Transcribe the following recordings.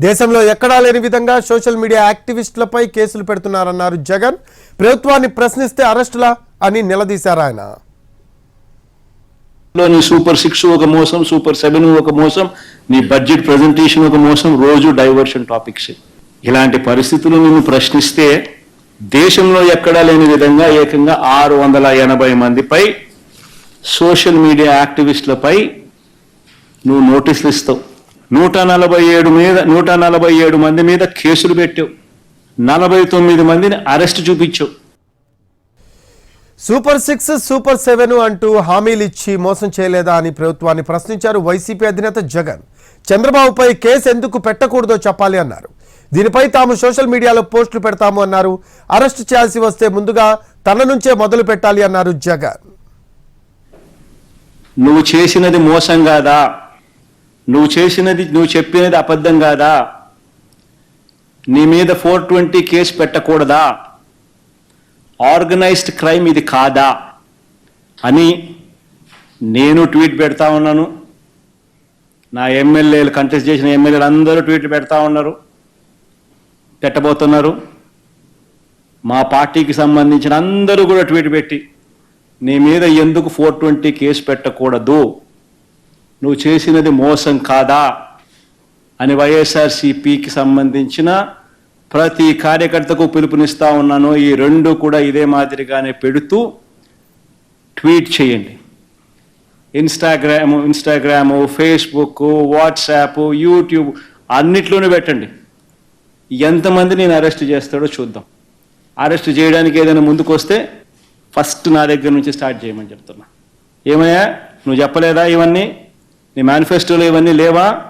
దేశంలో ఎక్కడా లేని విధంగా సోషల్ మీడియా యాక్టివిస్టులపై కేసులు పెడుతున్నారన్నారు జగన్. ప్రభుత్వాన్ని ప్రశ్నిస్తే అరెస్టులా అని నిలదీశారు ఆయన. లో నీ సూపర్ సిక్స్ ఒక మోసం సూపర్ సెవెన్ ఒక మోసం నీ బడ్జెట్ ప్రజెంటేషన్ ఒక మోసం రోజు డైవర్షన్ టాపిక్స్. ఇలాంటి పరిస్థితులు నేను ప్రశ్నిస్తే దేశంలో ఎక్కడా లేని విధంగా ఏకంగా ఆరు వందల ఎనభై మందిపై సోషల్ మీడియా యాక్టివిస్టులపై నువ్వు నోటీసులు ఇస్తావు. నూట నలభై ఏడు మీద నూట నలభై ఏడు మంది మీద కేసులు పెట్టావు. నలభై తొమ్మిది మందిని అరెస్ట్ చూపించావు. సూపర్ సిక్స్ సూపర్ సెవెన్ అంటూ హామీలు ఇచ్చి మోసం చేయలేదా అని ప్రభుత్వాన్ని ప్రశ్నించారు వైసీపీ అధినేత జగన్. చంద్రబాబుపై కేసు ఎందుకు పెట్టకూడదో చెప్పాలి అన్నారు. దీనిపై తాము సోషల్ మీడియాలో పోస్టులు పెడతాము అన్నారు. అరెస్ట్ చేయాల్సి వస్తే ముందుగా తన నుంచే మొదలు పెట్టాలి అన్నారు జగన్. నువ్వు చేసినది మోసం కాదా? నువ్వు చేసినది నువ్వు చెప్పినది అబద్ధం కాదా? నీ మీద ఫోర్ ట్వంటీ కేసు పెట్టకూడదా? ఆర్గనైజ్డ్ క్రైమ్ ఇది కాదా? అని నేను ట్వీట్ పెడతా ఉన్నాను. నా ఎమ్మెల్యేలు కంటెస్ట్ చేసిన ఎమ్మెల్యేలు అందరూ ట్వీట్ పెడతా ఉన్నారు. పెట్టబోతున్నారు. మా పార్టీకి సంబంధించిన అందరూ కూడా ట్వీట్ పెట్టి నీ మీద ఎందుకు ఫోర్ ట్వంటీ కేసు పెట్టకూడదు? నువ్వు చేసినది మోసం కాదా? అని వైఎస్ఆర్సిపికి సంబంధించిన ప్రతి కార్యకర్తకు పిలుపునిస్తా ఉన్నాను. ఈ రెండు కూడా ఇదే మాదిరిగానే పెడుతూ ట్వీట్ చేయండి. Instagram Instagram Facebook WhatsApp YouTube అన్నిట్లోనూ పెట్టండి. ఎంతమంది నేను అరెస్ట్ చేస్తాడో చూద్దాం. అరెస్ట్ చేయడానికి ఏదైనా ముందుకు వస్తే ఫస్ట్ నా దగ్గర నుంచి స్టార్ట్ చేయమని చెప్తున్నా. ఏమయ్యా నువ్వు చెప్పలేదా ఇవన్నీ? నీ మేనిఫెస్టోలో ఇవన్నీ లేవా?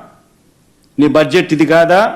నీ బడ్జెట్ ఇది కాదా?